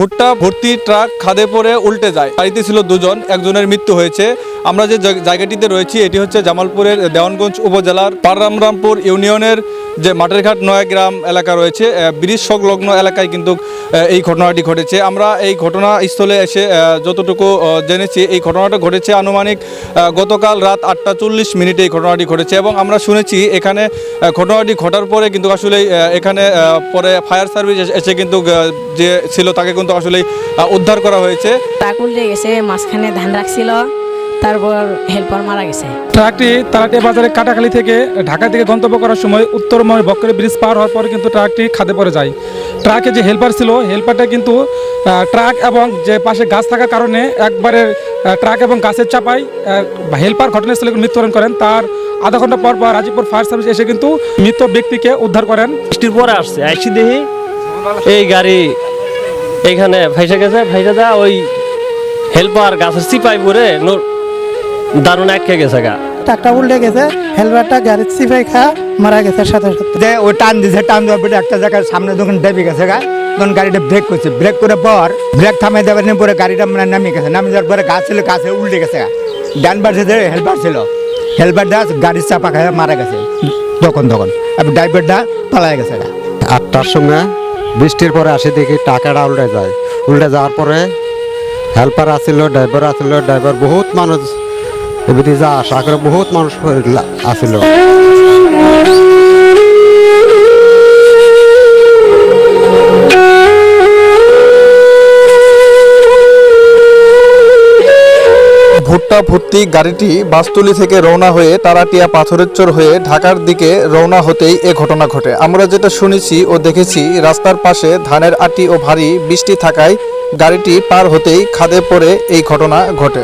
ভুট্টা, ভর্তি ট্রাক, খাদে পড়ে উল্টে যায়। বাড়িতে ছিল দুজন, একজনের মৃত্যু হয়েছে। আমরা যে জায়গাটিতে রয়েছি, এটি হচ্ছে জামালপুরের দেওয়ানগঞ্জ উপজেলার পাররামরামপুর ইউনিয়নের যে মাঠেরঘাট নয়াগ্রাম এলাকা রয়েছে ব্রিজ সংলগ্ন এলাকায় কিন্তু এই ঘটনাটি ঘটেছে। আমরা এই ঘটনাস্থলে এসে যতটুকু জেনেছি, এই ঘটনাটা ঘটেছে আনুমানিক গতকাল রাত আটটা চল্লিশ মিনিটে এই ঘটনাটি ঘটেছে এবং আমরা শুনেছি এখানে ঘটনাটি ঘটার পরে কিন্তু আসলে এখানে পরে ফায়ার সার্ভিস এসে কিন্তু যে ছিল তাকে কিন্তু আসলে উদ্ধার করা হয়েছে। ট্রাক গেছে, মাঝখানে ধান রাখছিল। তারপর হেল্পার মারা গেছে। ট্রাকটি তারাটিয়া বাজারে কাটাখালী থেকে ঢাকা থেকে গন্তব্য করার সময় উত্তরময় বক্রের ব্রিজ পার হওয়ার পরে কিন্তু ট্রাকটি খাদে পড়ে যায়। ট্রাকে যে হেল্পার ছিল হেল্পারটা কিন্তু ট্রাক এবং যে পাশে গাছ থাকার কারণে একবারে ট্রাক এবং গাছের চাপায় হেল্পার ঘটনাস্থলে মৃত্যুবরণ করেন। তার আধা ঘণ্টা পর পর রাজীবপুর ফায়ার সার্ভিস এসে কিন্তু মৃত ব্যক্তিকে উদ্ধার করেন। বৃষ্টির পরে আসছে আইসি দেখি। এই গাড়ি এইখানে ফাইসে গেছে ফাইসে যা ওই হেল্পার গাছের চিপাই পরে দারুণ একে গেছে গা। ট্রাকটা উল্টে গেছে হেলমেটটা গাড়ির সিপাই খা মারা গেছে সাথে সাথে। যে ও টান দিছে টান দেওয়ার পরে একটা জায়গায় সামনে যখন ডেবে গেছে গা তখন গাড়িটা ব্রেক করছে। ব্রেক করে পর ব্রেক থামাই দেওয়ার নিয়ে পরে গাড়িটা মানে নামিয়ে গেছে। নামিয়ে যাওয়ার পরে গাছ ছিল গাছে উল্টে গেছে গা। ডান পাশে যে হেল্পার ছিল। হেল্পারটা গাড়ির চাপা খায় মারা গেছে। তখন তখন আর ড্রাইভারটা পালাই গেছে গা। আটটার সময় বৃষ্টির পরে আসে দেখি টাকাটা উল্টে যায়। উল্টে যাওয়ার পরে হেল্পার আসিল ড্রাইভার আসিল। ড্রাইভার বহুত মানুষ যা আশা করে বহুত মানুষ আসিল ভুট্টা ভর্তি গাড়িটি বাসতুলি থেকে রওনা হয়ে তারাটিয়া পাথরের চর হয়ে ঢাকার দিকে রওনা হতেই এ ঘটনা ঘটে। আমরা যেটা শুনেছি ও দেখেছি, রাস্তার পাশে ধানের আটি ও ভারী বৃষ্টি থাকায় গাড়িটি পার হতেই খাদে পড়ে এই ঘটনা ঘটে।